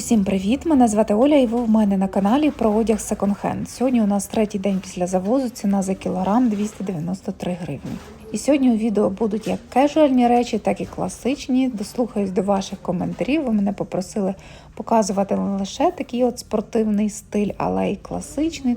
Усім привіт! Мене звати Оля, і ви в мене на каналі про одяг секонд-хенд. Сьогодні у нас третій день після завозу. Ціна за кілограм 293 гривні. І сьогодні у відео будуть як кежуальні речі, так і класичні. Дослухаюсь до ваших коментарів. Ви мене попросили показувати не лише такий от спортивний стиль, але й класичний.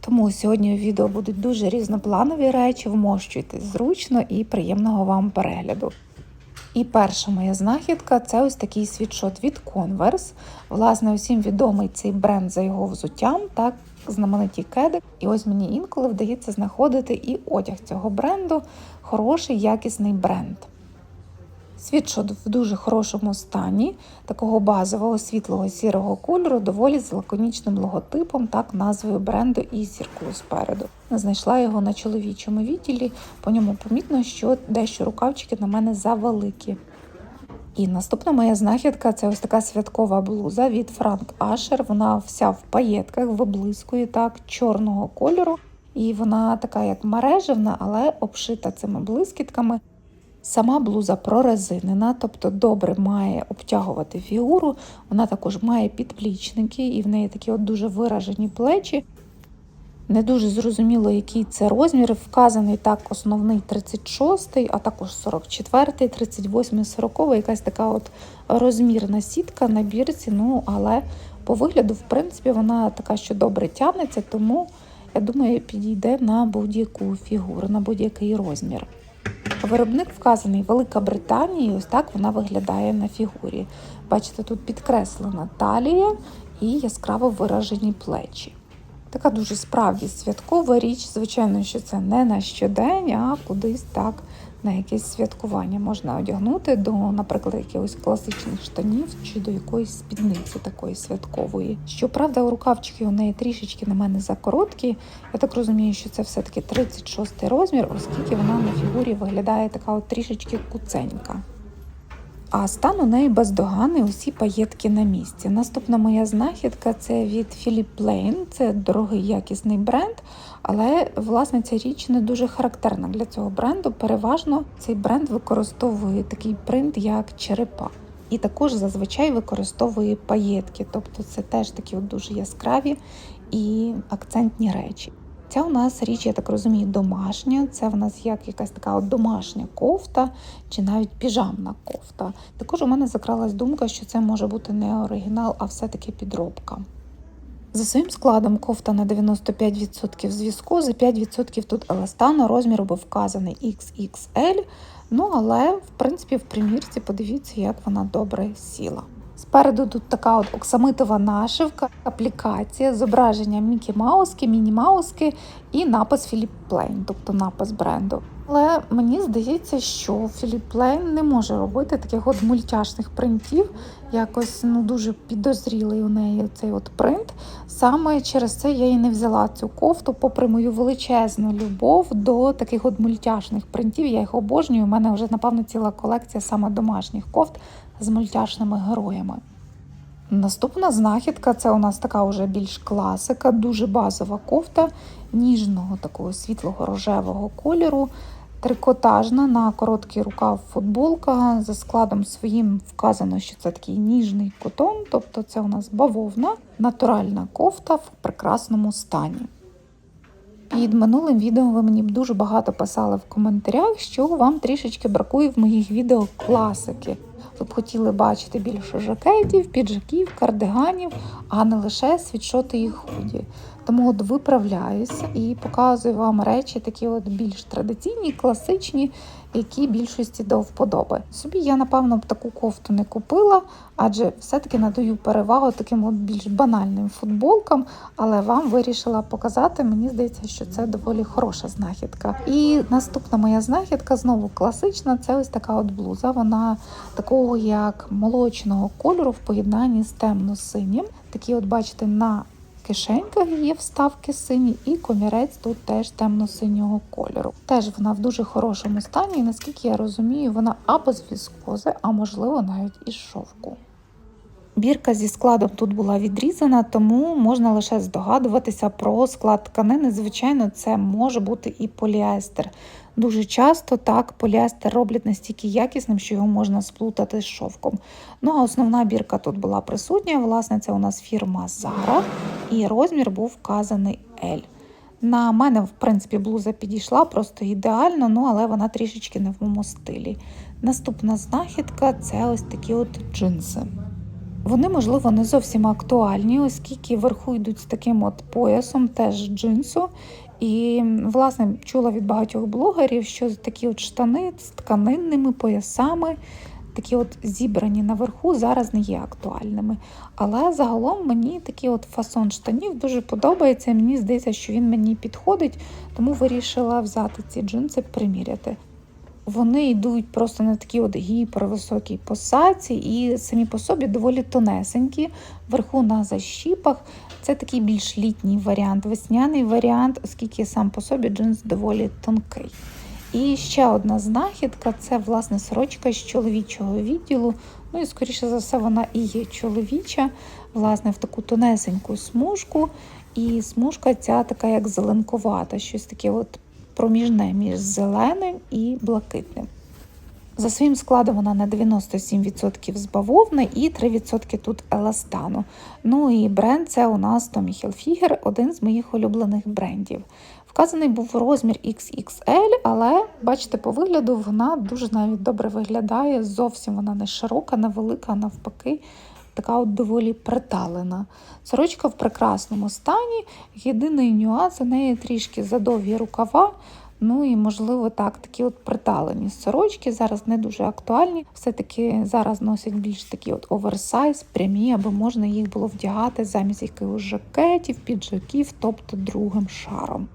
Тому сьогодні у відео будуть дуже різнопланові речі. Вмощуйтесь зручно і приємного вам перегляду. І перша моя знахідка це ось такий світшот від Converse. Власне, усім відомий цей бренд за його взуттям, так знамениті кеди. І ось мені інколи вдається знаходити і одяг цього бренду хороший, якісний бренд. Світшот в дуже хорошому стані, такого базового світлого сірого кольору, доволі з лаконічним логотипом, так назвою бренду і зіркою спереду. Знайшла його на чоловічому відділі, по ньому помітно, що дещо рукавчики на мене завеликі. І наступна моя знахідка це ось така святкова блуза від Frank Asher. Вона вся в паєтках, виблискує так, чорного кольору. І вона така, як мережевна, але обшита цими блискітками. Сама блуза прорезинена, тобто добре має обтягувати фігуру. Вона також має підплічники, і в неї такі от дуже виражені плечі. Не дуже зрозуміло, який це розмір. Вказаний так основний 36, а також 44, 38, 40, якась така от розмірна сітка на бірці. Ну, але по вигляду, в принципі, вона така, що добре тягнеться, тому я думаю, підійде на будь-яку фігуру, на будь-який розмір. Виробник вказаний Велика Британія, і ось так вона виглядає на фігурі. Бачите, тут підкреслена талія і яскраво виражені плечі. Така дуже справді святкова річ. Звичайно, що це не на щодень, а кудись так на якесь святкування можна одягнути до, наприклад, якихось класичних штанів чи до якоїсь спідниці такої святкової. Щоправда, рукавчики у неї трішечки на мене закороткі. Я так розумію, що це все-таки 36 розмір, оскільки вона на фігурі виглядає така от трішечки куценька. А стан у неї бездоганний, усі паєтки на місці. Наступна моя знахідка це від Philip Plain, це дорогий якісний бренд, але власне ця річ не дуже характерна для цього бренду. Переважно цей бренд використовує такий принт, як черепа. І також зазвичай використовує паєтки, тобто це теж такі от дуже яскраві і акцентні речі. Ця у нас річ, я так розумію, домашня. Це в нас як якась така от домашня кофта чи навіть піжамна кофта. Також у мене закралась думка, що це може бути не оригінал, а все-таки підробка. За своїм складом кофта на 95% зв'язку, за 5% тут еластану, розмір був вказаний XXL. Ну, але, в принципі, в примірці подивіться, як вона добре сіла. Спереду тут така от оксамитова нашивка, аплікація, зображення Мікі Мауски, Міні Мауски і напис Філіп Плейн, тобто напис бренду. Але мені здається, що Філіп Плейн не може робити таких от мультяшних принтів. Якось ну дуже підозрілий у неї цей от принт. Саме через це я і не взяла цю кофту, попри мою величезну любов до таких от мультяшних принтів. Я їх обожнюю. У мене вже напевно ціла колекція саме домашніх кофт з мультяшними героями. Наступна знахідка це у нас така вже більш класика, дуже базова кофта ніжного такого світлого рожевого кольору. Трикотажна на короткий рукав футболка. За складом своїм вказано, що це такий ніжний котон, тобто це у нас бавовна, натуральна кофта в прекрасному стані. Під минулим відео ви мені дуже багато писали в коментарях, що вам трішечки бракує в моїх відео класики. Б хотіли бачити більше жакетів, піджаків, кардиганів, а не лише світшоти і худі. Тому от виправляюся і показую вам речі, такі от більш традиційні, класичні, які більшості до вподоби. Собі я, напевно, б таку кофту не купила, адже все-таки надаю перевагу таким от більш банальним футболкам, але вам вирішила показати. Мені здається, що це доволі хороша знахідка. І наступна моя знахідка знову класична. Це ось така от блуза. Вона такого як молочного кольору в поєднанні з темно-синім. Такі, от бачите, на кишеньках є вставки сині, і комірець тут теж темно-синього кольору. Теж вона в дуже хорошому стані, і наскільки я розумію, вона або з віскози, а можливо навіть із шовку. Бірка зі складом тут була відрізана, тому можна лише здогадуватися про склад тканини. Звичайно, це може бути і поліестер. Дуже часто так поліестер роблять настільки якісним, що його можна сплутати з шовком. Ну а основна бірка тут була присутня. Власне, це у нас фірма Zara, і розмір був вказаний L. На мене, в принципі, блуза підійшла просто ідеально, ну але вона трішечки не в моєму стилі. Наступна знахідка це ось такі от джинси. Вони, можливо, не зовсім актуальні, оскільки вверху йдуть з таким от поясом, теж джинсу. І, власне, чула від багатьох блогерів, що такі от штани з тканинними поясами, такі от зібрані наверху, зараз не є актуальними. Але загалом мені такий от фасон штанів дуже подобається. Мені здається, що він мені підходить, тому вирішила взяти ці джинси, приміряти. Вони йдуть просто на такій от гіпервисокій посадці і самі по собі доволі тонесенькі, вверху на защіпах. Це такий більш літній варіант, весняний варіант, оскільки сам по собі джинс доволі тонкий. І ще одна знахідка це власне сорочка з чоловічого відділу. Ну і, скоріше за все, вона і є чоловіча, власне, в таку тонесеньку смужку. І смужка ця така як зеленкувата, щось таке от проміжне між зеленим і блакитним. За своїм складом вона на 97% з бавовни і 3% тут еластану. Ну і бренд це у нас Tommy Hilfiger, один з моїх улюблених брендів. Вказаний був розмір XXL, але бачите, по вигляду вона дуже навіть добре виглядає. Зовсім вона не широка, не велика, навпаки, така от доволі приталена. Сорочка в прекрасному стані. Єдиний нюанс у неї трішки задовгі рукава. Ну і, можливо, так, такі от приталені сорочки зараз не дуже актуальні. Все-таки зараз носять більш такі от оверсайз, прямі, аби можна їх було вдягати замість якихось жакетів, піджаків, тобто другим шаром.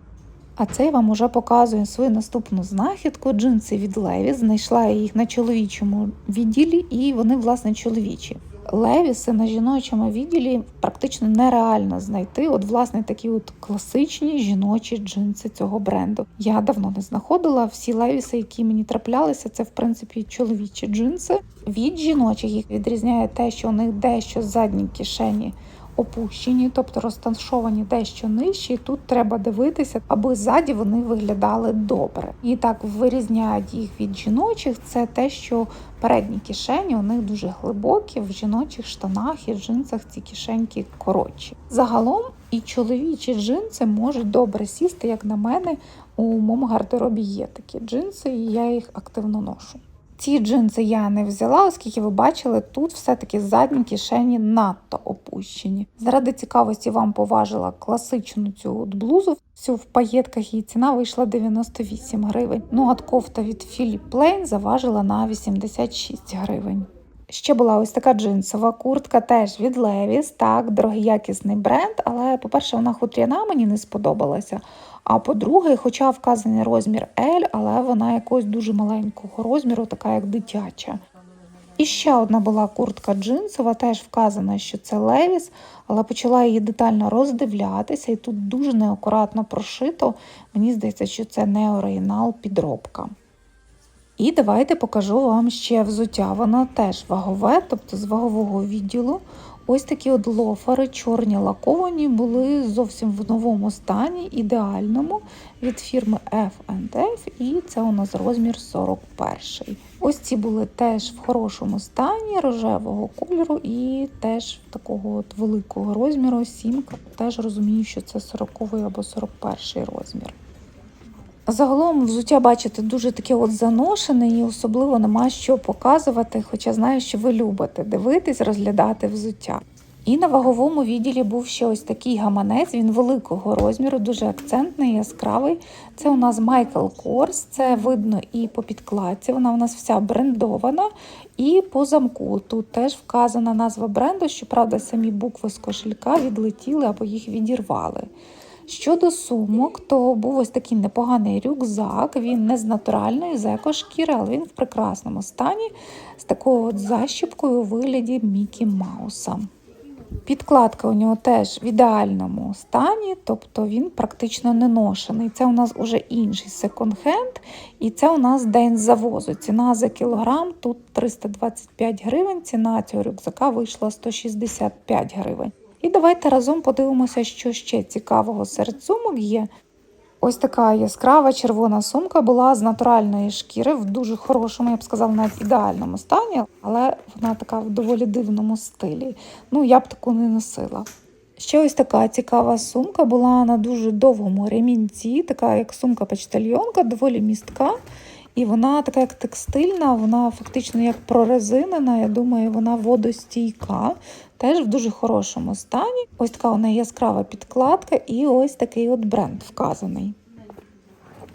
А це я вам уже показую свою наступну знахідку. Джинси від Леві. Знайшла я їх на чоловічому відділі, і вони, власне, чоловічі. Левіси на жіночому відділі практично нереально знайти. От, власне, такі от класичні жіночі джинси цього бренду. Я давно не знаходила. Всі левіси, які мені траплялися, це в принципі чоловічі джинси. Від жіночих їх відрізняє те, що у них дещо задні кишені опущені, тобто розташовані дещо нижче. І Тут треба дивитися, аби ззаді вони виглядали добре. І так вирізняють їх від жіночих. Це те, що передні кишені у них дуже глибокі, в жіночих штанах і джинсах ці кишеньки коротші. Загалом і чоловічі джинси можуть добре сісти, як на мене. У моєму гардеробі є такі джинси, і я їх активно ношу. Ці джинси я не взяла, оскільки ви бачили, тут все-таки задні кишені надто опущені. Заради цікавості вам поважила класичну цю от блузу. Всю в паєтках її ціна вийшла 98 гривень. Ну а кофта від Philip Plain заважила на 86 гривень. Ще була ось така джинсова куртка, теж від Levi's, так, дорогий якісний бренд, але, по-перше, вона хутряна мені не сподобалася. А по-друге, хоча вказаний розмір L, але вона якогось дуже маленького розміру, така як дитяча. І ще одна була куртка джинсова, теж вказано, що це Levi's, але почала її детально роздивлятися, і тут дуже неакуратно прошито. Мені здається, що це не оригінал підробка. І давайте покажу вам ще взуття. Воно теж вагове, тобто з вагового відділу. Ось такі от лофери, чорні лаковані, були зовсім в новому стані, ідеальному від фірми F&F, і це у нас розмір 41. Ось ці були теж в хорошому стані, рожевого кольору і теж такого от великого розміру. Сімка. Теж розумію, що це 40 або 41 розмір. Загалом взуття, бачите, дуже таке от заношене і особливо нема що показувати, хоча знаю, що ви любите дивитись, розглядати взуття. І на ваговому відділі був ще ось такий гаманець, він великого розміру, дуже акцентний, яскравий. Це у нас Michael Kors, це видно і по підкладці, вона у нас вся брендована. І по замку тут теж вказана назва бренду, щоправда, самі букви з кошелька відлетіли або їх відірвали. Щодо сумок, то був ось такий непоганий рюкзак. Він не з натуральної з екошкіри, але він в прекрасному стані з такою от защіпкою у вигляді Мікі Мауса. Підкладка у нього теж в ідеальному стані, тобто він практично не ношений. Це у нас уже інший секонд-хенд, і це у нас день завозу. Ціна за кілограм тут 325 гривень, ціна цього рюкзака вийшла 165 гривень. Давайте разом подивимося, що ще цікавого серед сумок є. Ось така яскрава червона сумка була з натуральної шкіри в дуже хорошому, я б сказала, навіть ідеальному стані, але вона така в доволі дивному стилі. Ну, я б таку не носила. Ще ось така цікава сумка була на дуже довгому ремінці, така як сумка почтальйонка, доволі містка. І вона така як текстильна, вона фактично як прорезинена. Я думаю, вона водостійка, теж в дуже хорошому стані. Ось така у неї яскрава підкладка, і ось такий от бренд вказаний.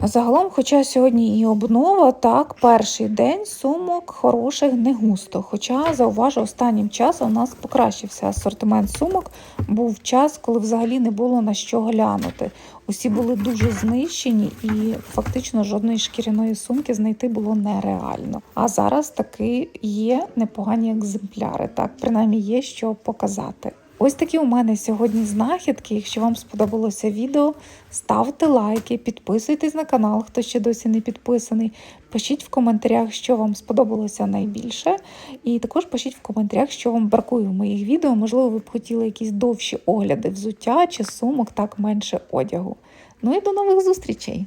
Загалом, хоча сьогодні і обнова, так, перший день сумок хороших не густо. Хоча, зауважу, останнім часом у нас покращився асортимент сумок. Був час, коли взагалі не було на що глянути. Усі були дуже знищені, і фактично жодної шкіряної сумки знайти було нереально. А зараз таки є непогані екземпляри. Так, принаймні є що показати. Ось такі у мене сьогодні знахідки. Якщо вам сподобалося відео, ставте лайки, підписуйтесь на канал, хто ще досі не підписаний. Пишіть в коментарях, що вам сподобалося найбільше. І також пишіть в коментарях, що вам бракує в моїх відео. Можливо, ви б хотіли якісь довші огляди взуття чи сумок, так менше одягу. Ну і до нових зустрічей!